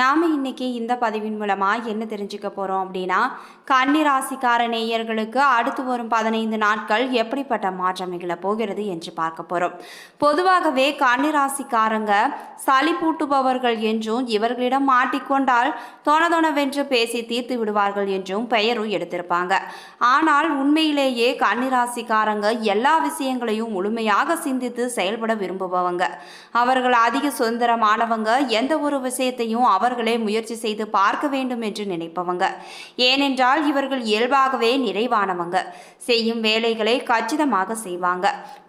நாம் இன்னைக்கு இந்த பதிவின் மூலமாக என்ன தெரிஞ்சுக்க போகிறோம் அப்படின்னா கன்னிராசிக்கார நேயர்களுக்கு அடுத்து வரும் பதினைந்து நாட்கள் எப்படிப்பட்ட மாற்றம் நிகழப் போகிறது என்று பார்க்க போகிறோம் பொதுவாகவே கன்னிராசிக்காரங்க சளி பூட்டுபவர்கள் என்றும் இவர்களிடம் மாட்டிக்கொண்டால் தொணதொணவென்று பேசி தீர்த்து விடுவார்கள் என்றும் பெயரும் எடுத்திருப்பாங்க. ஆனால் உண்மையிலேயே கன்னிராசிக்காரங்க எல்லா விஷயங்களையும் முழுமையாக சிந்தித்து செயல்பட விரும்புபவங்க. அவர்கள் அதிக சுதந்திரமானவங்க எந்த ஒரு விஷயத்தையும் அவர்களே முயற்சி செய்து பார்க்க வேண்டும் என்று நினைப்பவங்க. ஏனென்றால் இவர்கள் இயல்பாகவே நிறைவானவங்க. செய்யும் வேலைகளை கச்சிதமாக செய்வாங்க.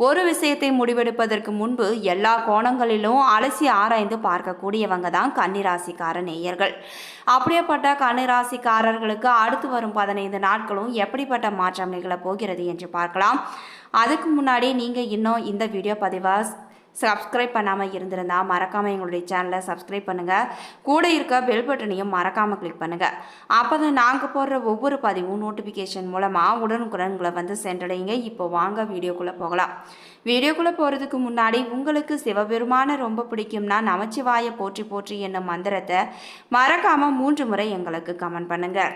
ஒரு விஷயத்தை முடிவெடுப்பதற்கு முன்பு எல்லா கோணங்களிலும் அலசி ஆராய்ந்து பார்க்கக்கூடியவங்க தான் கன்னிராசிக்கார நேயர்கள். அப்படியேப்பட்ட கன்னிராசிக்காரர்களுக்கு அடுத்து வரும் பதினைந்து நாட்களும் எப்படிப்பட்ட மாற்றம் நிகழப் போகிறது என்று பார்க்கலாம். அதுக்கு முன்னாடி நீங்கள் இன்னும் இந்த வீடியோ பதிவை சப்ஸ்கிரைப் பண்ணாமல் இருந்திருந்தால் மறக்காமல் எங்களுடைய சேனலை சப்ஸ்கிரைப் பண்ணுங்கள் கூட இருக்க பெல் பட்டனையும் மறக்காமல் கிளிக் பண்ணுங்கள் அப்போ தான் நாங்கள் போடுற ஒவ்வொரு பதிவும் நோட்டிஃபிகேஷன் மூலமாக உடனுக்குடன் உங்களை வந்து சென்றடைங்க இப்போ வாங்க வீடியோக்குள்ளே போகலாம். வீடியோக்குள்ளே போகிறதுக்கு முன்னாடி உங்களுக்கு சிவபெருமான ரொம்ப பிடிக்கும்னா நமச்சிவாய போற்றி போற்றி என்னும் மந்திரத்தை மறக்காமல் மூன்று முறை எங்களுக்கு கமெண்ட் பண்ணுங்கள்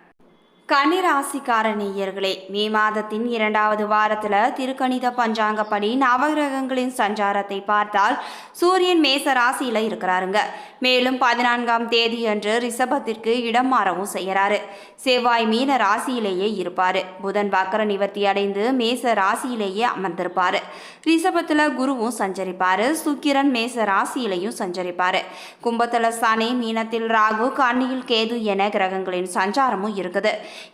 கன்னிராசிக்கார நேயர்களே மே மாதத்தின் இரண்டாவது வாரத்தில் திருக்கணித பஞ்சாங்கப்படி நவகிரகங்களின் சஞ்சாரத்தை பார்த்தால் சூரியன் மேச ராசியில் இருக்கிறாருங்க. மேலும் பதினான்காம் தேதி அன்று ரிஷபத்திற்கு இடம் மாறவும் செய்கிறாரு செவ்வாய் மீன ராசியிலேயே இருப்பார். புதன் வக்கர நிவர்த்தி அடைந்து மேச ராசியிலேயே அமர்ந்திருப்பார். ரிஷபத்தில் குருவும் சஞ்சரிப்பார். சுக்கிரன் மேச ராசியிலையும் சஞ்சரிப்பார். கும்பத்தில் சனி மீனத்தில் ராகு கன்னியில் கேது என கிரகங்களின் சஞ்சாரமும் இருக்குது.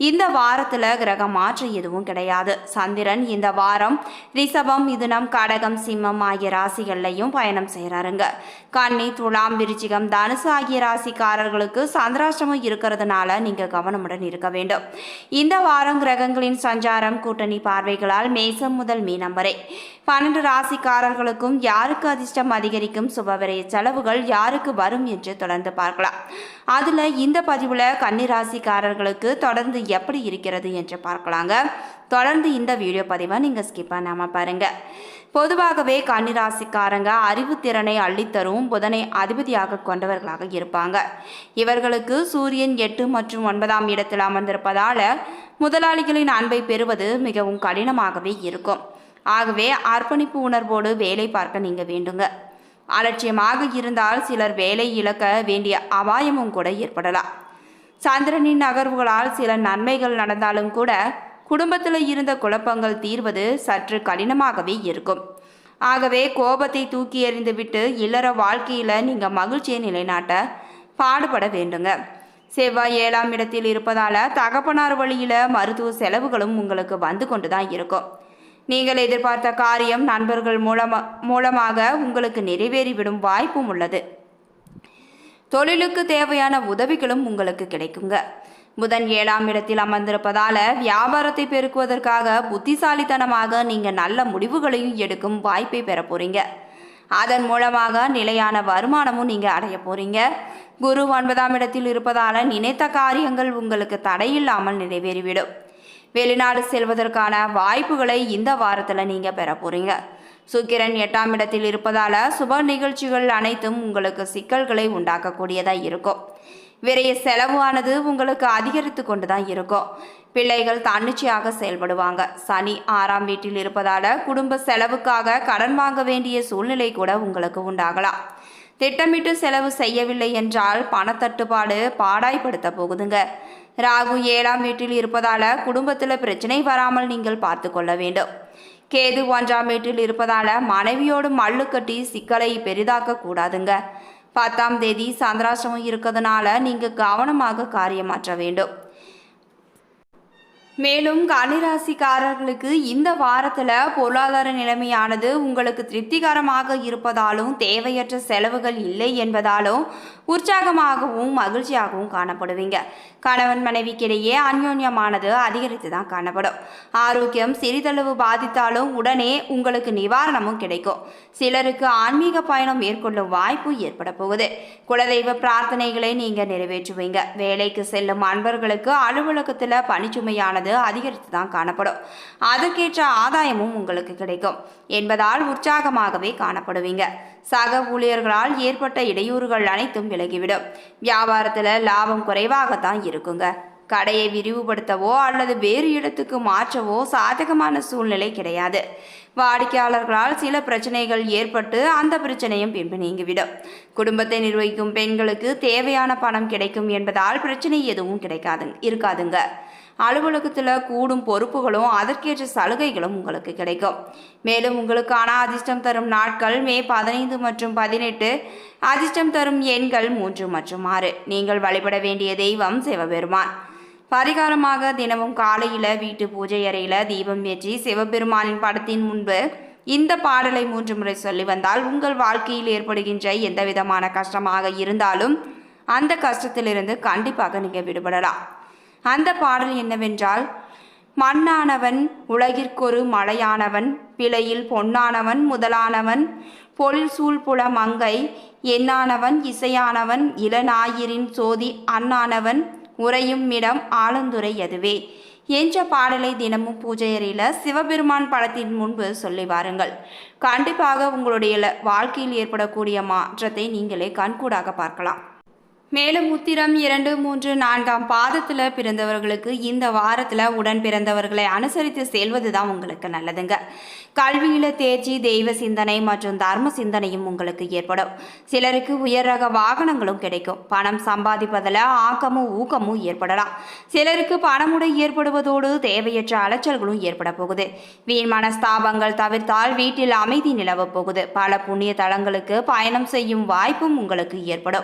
இந்த வாரத்துல கிரக மாற்றம் எதுவும் கிடையாது. சந்திரன் இந்த வாரம் ரிஷபம் மிதுனம் கடகம் சிம்மம் ஆகிய ராசிகள்லையும் பயணம் செய்கிறாருங்க கன்னி துலாம் விருச்சிகம் தனுசு ஆகிய ராசிக்காரர்களுக்கு சந்திராஷ்டமம் இருக்கிறதுனால நீங்க கவனமுடன் இருக்க வேண்டும். இந்த வாரம் கிரகங்களின் சஞ்சாரம் கூட்டணி பார்வைகளால் மேசம் முதல் மீனம் வரை. பன்னெண்டு ராசிக்காரர்களுக்கும் யாருக்கு அதிர்ஷ்டம் அதிகரிக்கும் சுபவிரய செலவுகள் யாருக்கு வரும் என்று தொடர்ந்து பார்க்கலாம். அதில் இந்த பதிவில் கன்னிராசிக்காரர்களுக்கு தொடர்ந்து எப்படி இருக்கிறது என்று பார்க்கலாங்க. தொடர்ந்து இந்த வீடியோ பதிவை நீங்கள் ஸ்கிப் பண்ணாமல் பாருங்கள் பொதுவாகவே கன்னிராசிக்காரங்க அறிவுத்திறனை அள்ளித்தரும் புதனை அதிபதியாக கொண்டவர்களாக இருப்பாங்க. இவர்களுக்கு சூரியன் எட்டு மற்றும் ஒன்பதாம் இடத்தில் அமர்ந்திருப்பதால் முதலாளிகளின் அன்பை பெறுவது மிகவும் கடினமாகவே இருக்கும். ஆகவே அர்ப்பணிப்பு உணர்வோடு வேலை பார்க்க நீங்கள் வேண்டுங்க. அலட்சியமாக இருந்தால் சிலர் வேலை இழக்க வேண்டிய அபாயமும் கூட ஏற்படலாம். சந்திரனின் நகர்வுகளால் சில நன்மைகள் நடந்தாலும் கூட குடும்பத்தில் இருந்த குழப்பங்கள் தீர்வது சற்று கடினமாகவே இருக்கும். ஆகவே கோபத்தை தூக்கி எறிந்துவிட்டு இல்லற வாழ்க்கையில் நீங்கள் மகிழ்ச்சியை நிலைநாட்ட பாடுபட வேண்டுங்க. செவ்வாய் ஏழாம் இடத்தில் இருப்பதால் தகப்பனார் வழியில் மருத்துவ செலவுகளும் உங்களுக்கு வந்து கொண்டு தான் இருக்கும். நீங்கள் எதிர்பார்த்த காரியம் நண்பர்கள் மூலமா மூலமாக உங்களுக்கு நிறைவேறிவிடும் வாய்ப்பும் உள்ளது. தொழிலுக்கு தேவையான உதவிகளும் உங்களுக்கு கிடைக்குங்க. புதன் ஏழாம் இடத்தில் அமர்ந்திருப்பதால வியாபாரத்தை பெருக்குவதற்காக புத்திசாலித்தனமாக நீங்கள் நல்ல முடிவுகளையும் எடுக்கும் வாய்ப்பை பெற போறீங்க. அதன் மூலமாக நிலையான வருமானமும் நீங்கள் அடைய போறீங்க. குரு ஒன்பதாம் இடத்தில் இருப்பதால நினைத்த காரியங்கள் உங்களுக்கு தடையில்லாமல் நிறைவேறிவிடும். வெளிநாடு செல்வதற்கான வாய்ப்புகளை இந்த வாரத்தில் நீங்கள் பெற போகிறீங்க சுக்கிரன் எட்டாம் இடத்தில் இருப்பதால் சுப நிகழ்ச்சிகள் அனைத்தும் உங்களுக்கு சிக்கல்களை உண்டாக்கக்கூடியதாக இருக்கும். விரைய செலவானது உங்களுக்கு அதிகரித்து கொண்டு தான் இருக்கும். பிள்ளைகள் தன்னிச்சையாக செயல்படுவாங்க. சனி ஆறாம் வீட்டில் இருப்பதால் குடும்ப செலவுக்காக கடன் வாங்க வேண்டிய சூழ்நிலை கூட உங்களுக்கு உண்டாகலாம். திட்டமிட்டு செலவு செய்யவில்லை என்றால் பணத்தட்டுப்பாடு பாடாய்படுத்த போகுதுங்க. ராகு ஏழாம் வீட்டில் இருப்பதால குடும்பத்தில் பிரச்சனை வராமல் நீங்கள் பார்த்து கொள்ள வேண்டும். கேது ஒன்றாம் வீட்டில் இருப்பதால மனைவியோடு மல்லு கட்டி சிக்கலை பெரிதாக்க கூடாதுங்க. பத்தாம் தேதி சந்திராசிரமம் இருக்கிறதுனால நீங்கள் கவனமாக காரியமாற்ற வேண்டும். மேலும் கன்னிராசிக்காரர்களுக்கு இந்த வாரத்தில் பொருளாதார நிலைமையானது உங்களுக்கு திருப்திகரமாக இருப்பதாலும் தேவையற்ற செலவுகள் இல்லை என்பதாலும் உற்சாகமாகவும் மகிழ்ச்சியாகவும் காணப்படுவீங்க. கணவன் மனைவிக்கிடையே அந்யோன்யமானது அதிகரித்து தான் காணப்படும். ஆரோக்கியம் சிறிதளவு பாதித்தாலும் உடனே உங்களுக்கு நிவாரணமும் கிடைக்கும். சிலருக்கு ஆன்மீக பயணம் மேற்கொள்ளும் வாய்ப்பு ஏற்பட போகுது. குலதெய்வ பிரார்த்தனைகளை நீங்க நிறைவேற்றுவீங்க. வேலைக்கு செல்லும் அன்பர்களுக்கு அலுவலகத்தில் பணிச்சுமையானது அதிகரித்து தான் காணப்படும். அதற்கேற்ற ஆதாயமும் உங்களுக்கு கிடைக்கும். என்பதால் உற்சாகமாகவே காணப்படுவீங்க. சக ஊழியர்களால் ஏற்பட்ட இடையூறுகள் அனைத்தும் விலகிவிடும். வியாபாரத்தில் லாபம் குறைவாகத்தான் இருக்குங்க. கடையை விரிவுபடுத்தவோ அல்லது வேறு இடத்துக்கு மாற்றவோ சாதகமான சூழ்நிலை கிடையாது. வாடிக்கையாளர்களால் சில பிரச்சனைகள் ஏற்பட்டு அந்த பிரச்சனையும் பின்பு நீங்கிவிடும். குடும்பத்தை நிர்வகிக்கும் பெண்களுக்கு தேவையான பணம் கிடைக்கும் என்பதால் பிரச்சனை எதுவும் கிடைக்காது இருக்காதுங்க. அலுவலகத்தில் கூடும் பொறுப்புகளும் அதற்கேற்ற சலுகைகளும் உங்களுக்கு கிடைக்கும். மேலும் உங்களுக்கான அதிர்ஷ்டம் தரும் நாட்கள் மே பதினைந்து மற்றும் பதினெட்டு. அதிர்ஷ்டம் தரும் எண்கள் மூன்று மற்றும் ஆறு. நீங்கள் வழிபட வேண்டிய தெய்வம் சிவபெருமான். பரிகாரமாக தினமும் காலையில் வீட்டு பூஜை அறையில் தீபம் ஏற்றி சிவபெருமானின் படத்தின் முன்பு இந்த பாடலை மூன்று முறை சொல்லி வந்தால் உங்கள் வாழ்க்கையில் ஏற்படுகின்ற எந்த விதமான கஷ்டமாக இருந்தாலும் அந்த கஷ்டத்திலிருந்து கண்டிப்பாக நீங்கள் விடுபடலாம். அந்த பாடல் என்னவென்றால் மண்ணானவன் உலகிற்கொரு மழையானவன் பிழையில் பொன்னானவன் முதலானவன் பொழில் சூழ்புல மங்கை எண்ணானவன் இசையானவன் இளநாயிரின் சோதி அண்ணானவன் உறையும் இடம் ஆலந்துரை அதுவே என்ற பாடலை தினமும் பூஜையறையில் சிவபெருமான் படத்தின் முன்பு சொல்லி வாருங்கள். கண்டிப்பாக உங்களுடைய வாழ்க்கையில் ஏற்படக்கூடிய மாற்றத்தை நீங்களே கண்கூடாக பார்க்கலாம். மேலும் உத்திரம் இரண்டு மூன்று நான்காம் பாதத்தில் பிறந்தவர்களுக்கு இந்த வாரத்தில் உடன் பிறந்தவர்களை அனுசரித்து செல்வது தான் உங்களுக்கு நல்லதுங்க. கல்வியில் தேர்ச்சி தெய்வ சிந்தனை மற்றும் தர்ம சிந்தனையும் உங்களுக்கு ஏற்படும். சிலருக்கு உயர் ரக வாகனங்களும் கிடைக்கும். பணம் சம்பாதிப்பதில் ஆக்கமும் ஊக்கமும் ஏற்படலாம். சிலருக்கு பணமுடை ஏற்படுவதோடு தேவையற்ற அலைச்சல்களும் ஏற்பட போகுது. வீண் மனஸ்தாபங்கள் தவிர்த்தால் வீட்டில் அமைதி நிலவப் போகுது. பல புண்ணிய தலங்களுக்கு பயணம் செய்யும் வாய்ப்பும் உங்களுக்கு ஏற்படும்.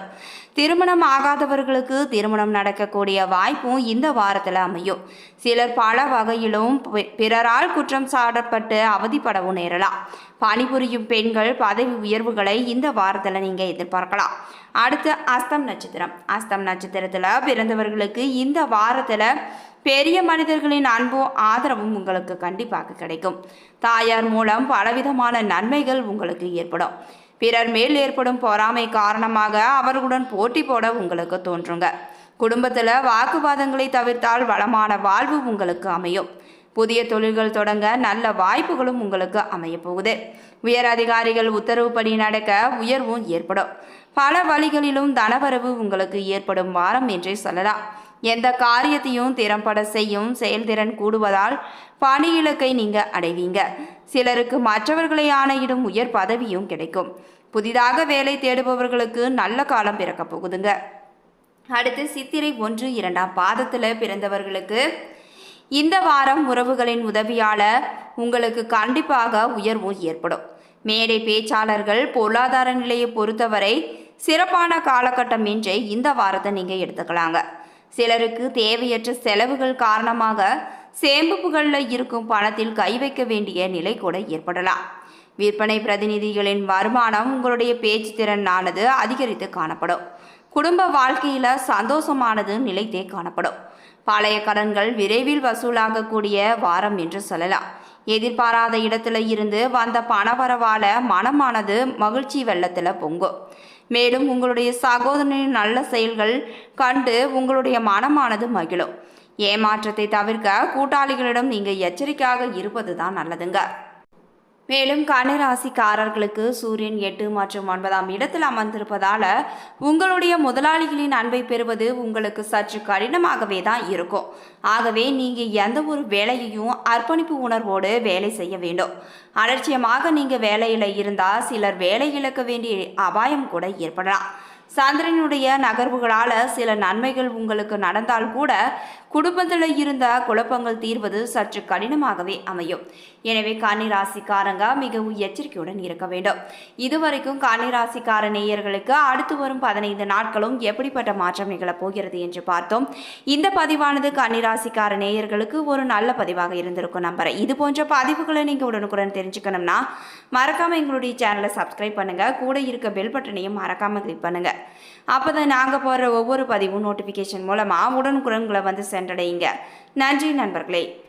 திருமணம் ஆகாதவர்களுக்கு திருமணம் நடக்கக்கூடிய வாய்ப்பும் இந்த வாரத்தில் அமையும். சிலர் பல வகையிலும் பிறரால் குற்றம் சாட்டப்பட்டு அவதிப்படவும் நேரலாம். பணிபுரியும் பெண்கள் பதவி உயர்வுகளை இந்த வாரத்தில் நீங்கள் எதிர்பார்க்கலாம். அடுத்து அஸ்தம் நட்சத்திரம். அஸ்தம் நட்சத்திரத்தில் பிறந்தவர்களுக்கு இந்த வாரத்தில் பெரிய மனிதர்களின் அன்பும் ஆதரவும் உங்களுக்கு கண்டிப்பாக கிடைக்கும். தாயார் மூலம் பலவிதமான நன்மைகள் உங்களுக்கு ஏற்படும். பிறர் மேல் ஏற்படும் பொறாமை காரணமாக அவர்களுடன் போட்டி போட உங்களுக்கு தோன்றுங்க. குடும்பத்தில் வாக்குவாதங்களை தவிர்த்தால் வளமான வாழ்வு உங்களுக்கு அமையும். புதிய தொழில்கள் தொடங்க நல்ல வாய்ப்புகளும் உங்களுக்கு அமைய போகுது. உயர் அதிகாரிகள் உத்தரவுப்படி நடக்க உயர்வும் ஏற்படும். பல வழிகளிலும் தனவரவு உங்களுக்கு ஏற்படும் வாரம் என்றே சொல்லலாம். எந்த காரியத்தையும் திறம்பட செய்யும் செயல்திறன் கூடுவதால் பணி இலக்கை நீங்க அடைவீங்க. சிலருக்கு மற்றவர்களை ஆணையிடும் உயர் பதவியும் கிடைக்கும். புதிதாக வேலை தேடுபவர்களுக்கு நல்ல காலம் பிறக்க போகுதுங்க. அடுத்து சித்திரை ஒன்று இரண்டாம் பாதத்தில் பிறந்தவர்களுக்கு இந்த வாரம் உறவுகளின் உதவியால் உங்களுக்கு கண்டிப்பாக உயர்வும் ஏற்படும். மேடை பேச்சாளர்கள் பொருளாதார நிலையை பொறுத்தவரை சிறப்பான காலகட்டம் என்றே இந்த வாரத்தை நீங்கள் எடுத்துக்கலாங்க. சிலருக்கு தேவையற்ற செலவுகள் காரணமாக சேமிப்புகளில் இருக்கும் பணத்தில் கை வைக்க வேண்டிய நிலை கூட ஏற்படலாம். விற்பனை பிரதிநிதிகளின் வருமானம் உங்களுடைய பேச்சு திறனானது அதிகரித்து காணப்படும். குடும்ப வாழ்க்கையில சந்தோஷமானது நிலைத்தே காணப்படும். பழைய கடன்கள் விரைவில் வசூலாகக்கூடிய வாரம் என்று சொல்லலாம். எதிர்பாராத இடத்துல இருந்து வந்த பணவரவால மனமானது மகிழ்ச்சி வெள்ளத்துல பொங்கும். மேலும் உங்களுடைய சகோதரனின் நல்ல செயல்கள் கண்டு உங்களுடைய மனமானது மகிழும். ஏமாற்றத்தை தவிர்க்க கூட்டாளிகளிடம் நீங்க எச்சரிக்கையாக இருப்பது தான் நல்லதுங்க. மேலும் கன்னிராசிக்காரர்களுக்கு சூரியன் எட்டு மற்றும் ஒன்பதாம் இடத்தில் அமர்ந்திருப்பதால உங்களுடைய முதலாளிகளின் அன்பை பெறுவது உங்களுக்கு சற்று கடினமாகவே தான் இருக்கும். ஆகவே நீங்கள் எந்த ஒரு வேலையையும் அர்ப்பணிப்பு உணர்வோடு வேலை செய்ய வேண்டும். அலட்சியமாக நீங்கள் வேலையில் இருந்தால் சிலர் வேலை இழக்க வேண்டிய அபாயம் கூட ஏற்படலாம். சந்திரனுடைய நகர்வுகளால் சில நன்மைகள் உங்களுக்கு நடந்தால் கூட குடும்பத்தில் இருந்த குழப்பங்கள் தீர்வது சற்று கடினமாகவே அமையும். எனவே கன்னிராசிக்காரங்க மிகவும் எச்சரிக்கையுடன் இருக்க வேண்டும். இதுவரைக்கும் கன்னிராசிக்கார நேயர்களுக்கு அடுத்து வரும் பதினைந்து நாட்களும் எப்படிப்பட்ட மாற்றம் நிகழப் போகிறது என்று பார்த்தோம். இந்த பதிவானது கன்னிராசிக்கார நேயர்களுக்கு ஒரு நல்ல பதிவாக இருந்திருக்கும் நம்புறேன். இது போன்ற பதிவுகளை நீங்கள் உடனுக்குடன் தெரிஞ்சுக்கணும்னா மறக்காமல் எங்களுடைய சேனலை சப்ஸ்கிரைப் பண்ணுங்கள் கூட இருக்க பெல் பட்டனையும் மறக்காமல் கிளிக் அப்போ அப்பதான் நாங்க போடுற ஒவ்வொரு பதிவும் நோட்டிபிகேஷன் மூலமா உடனுக்குடன் வந்து சென்றடையுங்க. நன்றி நண்பர்களே.